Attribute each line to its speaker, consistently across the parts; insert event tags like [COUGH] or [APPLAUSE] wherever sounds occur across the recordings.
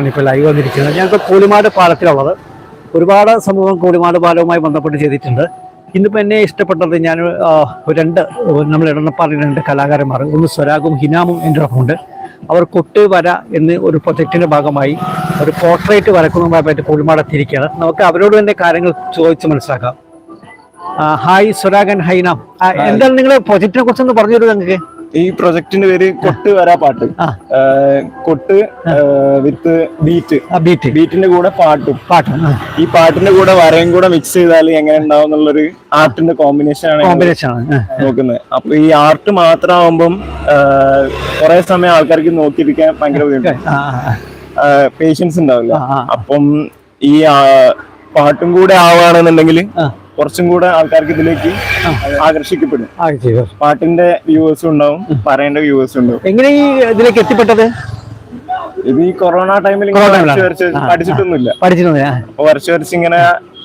Speaker 1: ആണ് ഇപ്പോൾ ലൈവ് വന്നിരിക്കുന്നത്. ഞങ്ങൾക്ക് കോളിമാട് പാലത്തിലുള്ളത്. ഒരുപാട് സമൂഹം കോളിമാട് പാലവുമായി ബന്ധപ്പെട്ട് ചെയ്തിട്ടുണ്ട്. ഇന്നിപ്പോൾ എന്നെ ഇഷ്ടപ്പെട്ടത് ഞാൻ രണ്ട് നമ്മൾ ഇടണപ്പാറിൽ രണ്ട് കലാകാരന്മാർ ഒന്ന് സ്വരാഗും ഹിനാമും എന്റെ ഒപ്പമുണ്ട് അവർ കൊട്ട് വര എന്ന് ഒരു പ്രൊജക്റ്റിന്റെ ഭാഗമായി ഒരു പോർട്രേറ്റ് വരക്കുന്നതുമായിട്ട് കോളിമാട് എത്തിയിരിക്കുകയാണ്. നമുക്ക് അവരോട് തന്നെ കാര്യങ്ങൾ ചോദിച്ച് മനസ്സിലാക്കാം. ഹായ് സ്വരാഗൻ ഹൈനാം. എന്തായാലും എന്താണ് നിങ്ങളുടെ പ്രൊജക്റ്റിനെ കുറിച്ചൊന്ന് പറഞ്ഞു തരുമോ നിങ്ങൾക്ക്
Speaker 2: ഈ പ്രൊജക്ടിന്റെ പേര് കൊട്ട് വരാ പാട്ട്. കൊട്ട് വിത്ത് ബീറ്റ്.
Speaker 1: ബീറ്റ്.
Speaker 2: ബീറ്റിന്റെ കൂടെ പാട്ടും.
Speaker 1: പാട്ടും
Speaker 2: ഈ പാട്ടിന്റെ കൂടെ വരയും കൂടെ മിക്സ് ചെയ്താൽ എങ്ങനെ ഉണ്ടാവും എന്നുള്ളൊരു ആർട്ടിന്റെ കോമ്പിനേഷൻ ആണ്
Speaker 1: കോമ്പിനേഷൻ ആണ്.
Speaker 2: നോക്കുന്നത്. അപ്പൊ ഈ ആർട്ട് മാത്രമാവുമ്പം കുറെ സമയം ആൾക്കാർക്ക് നോക്കിയിരിക്കാൻ ഭയങ്കര ബുദ്ധിമുട്ടാണ്.
Speaker 1: ആ,
Speaker 2: പേഷ്യൻസ് ഉണ്ടാവില്ല. അപ്പം ഈ പാട്ടും കൂടെ ആവുകയാണെന്നുണ്ടെങ്കിൽ. കുറച്ചും കൂടെ ആൾക്കാർക്ക് ഇതിലേക്ക് ആകർഷിക്കപ്പെടും. പാട്ടിന്റെ വ്യൂവേഴ്സും ഉണ്ടാവും പറയേണ്ട വ്യൂവേഴ്സും ഉണ്ടാവും.
Speaker 1: എങ്ങനെ ഈ ഇതിലേക്ക് എത്തിപ്പെട്ടത്?
Speaker 2: ഇത് ഈ കൊറോണ ടൈമിൽ പഠിച്ചിട്ടൊന്നുമില്ല. പഠിച്ചിട്ടൊന്നുമില്ല. വരച്ച് വരച്ച് ഇങ്ങനെ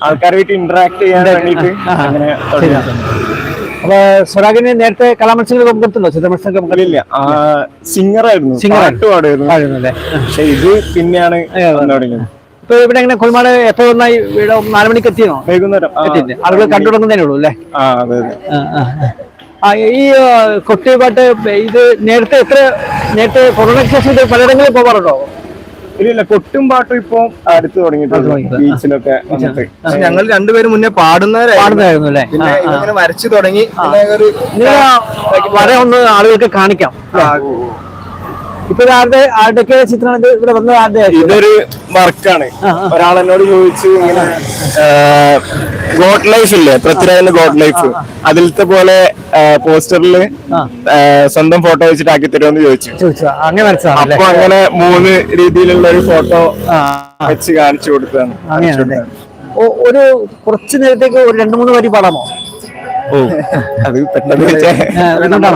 Speaker 2: ആൾക്കാരുമായിട്ട് ഇന്ററാക്ട് ചെയ്യാൻ
Speaker 1: വേണ്ടിട്ട്.
Speaker 2: അങ്ങനെ.
Speaker 1: അപ്പൊ സ്വരാഗിന് നേരത്തെ കലാമത്സരങ്ങൾ പങ്കെടുത്തുണ്ടോ ചിത്രമത്സരം
Speaker 2: ഇല്ലില്ല. സിംഗർ ആയിരുന്നു
Speaker 1: സിംഗർ
Speaker 2: പാട്ട് പാടുമായിരുന്നു പക്ഷെ ഇത് പിന്നെയാണ് തുടങ്ങിയത്.
Speaker 1: ഇപ്പൊ ഇവിടെ എങ്ങനെ കൊൽമാട് എപ്പോ വന്നായി ഇവിടെ നാല് മണിക്ക് എത്തിയോ?
Speaker 2: വൈകുന്നേരം.
Speaker 1: എത്തിയില്ലേ? ആളുകൾ കണ്ടു തുടങ്ങുന്നതിനേ ഉള്ളൂ അല്ലേ?
Speaker 2: ആ
Speaker 1: ഈ കൊട്ടി കൊട്ടിപ്പാട്ട് ഇത് നേരത്തെ എത്ര നേരത്തെ കൊറോണയ്ക്ക് ശേഷം ഇത് പലയിടങ്ങളിൽ പോകാറുണ്ടോ
Speaker 2: ഇല്ല കൊട്ടും പാട്ടും ഇപ്പൊ അടുത്ത് തുടങ്ങിയിട്ടുണ്ട്. ബീച്ചിലൊക്കെ
Speaker 3: ഞങ്ങൾ രണ്ടുപേരും മുന്നേ പാടുന്നവരായിരുന്നു.
Speaker 1: അല്ലേ.
Speaker 3: ഇങ്ങനെ വരച്ചു തുടങ്ങി. പിന്നെ ഒരു
Speaker 1: നിങ്ങൾ വര ഒന്ന് ആളുകൾക്ക് കാണിക്കാം. ഇപ്പൊ ആരുടെ ആരുടെയൊക്കെ ചിത്രമാണ് ഇവിടെ വന്നത് ആരുടെ?
Speaker 2: ഇതൊരു വർക്കാണ്. ഒരാൾ എന്നോട് ചോദിച്ചു ഇങ്ങനെ ഗോഡ് ലൈഫ് ഇല്ലേ? പൃഥ്വിരാജിന്റെ ഗോഡ് ലൈഫ് അതിലത്തെ പോലെ പോസ്റ്ററിൽ സ്വന്തം ഫോട്ടോ വെച്ചിട്ട് ആക്കി തരുമെന്ന് ചോദിച്ചു.
Speaker 1: അങ്ങനെ
Speaker 2: അപ്പൊ അങ്ങനെ മൂന്ന് രീതിയിലുള്ള ഒരു ഫോട്ടോ വെച്ച് കാണിച്ചു കൊടുത്തതാണ്.
Speaker 1: ഒരു കുറച്ചു നേരത്തേക്ക് ഒരു രണ്ടു മൂന്ന് വരി പാടാമോ?
Speaker 2: ഓ. [LAUGHS] അത് പെട്ടെന്ന്?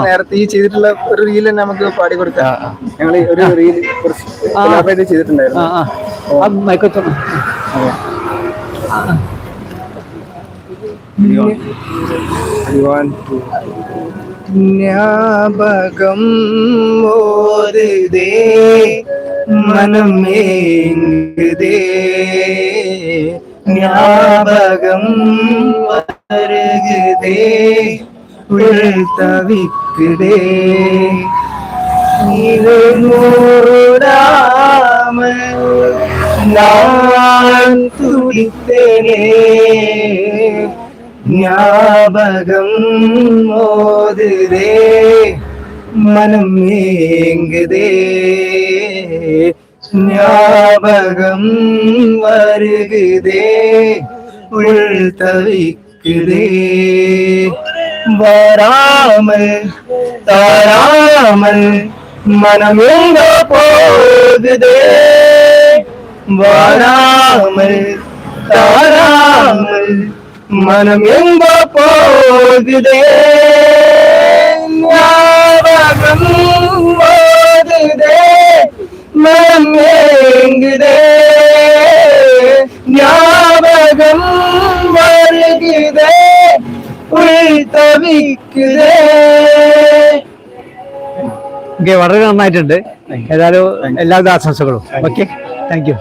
Speaker 3: നേരത്തെ ഈ ചെയ്തിട്ടുള്ള ഒരു റീൽ തന്നെ നമുക്ക് പാടി കൊടുക്കാം. ഞങ്ങൾ ഒരു റീൽ കുറച്ച് ചെയ്തിട്ടുണ്ടായിരുന്നു.
Speaker 1: മൈക്കൊക്കെ
Speaker 3: ജ്ഞാപകം ഓരുതേ മനം அருகுதே உள் தவிக்குதே இது நூறாம நான் துடித்தேனே ஞாபகம் மோதுதே மனம் ஏங்குதே ஞாபகம் வருகுதே உள் தவிக்கு தவிக்குதே வராமல் தாராமல் மனம் எங்க போகுதே வராமல் தாராமல் மனம் எங்க போகுதே ഓക്കെ വളരെ നന്നായിട്ടുണ്ട്. ഏതായാലും എല്ലാവിധ ആശംസകളും. Okay thank you.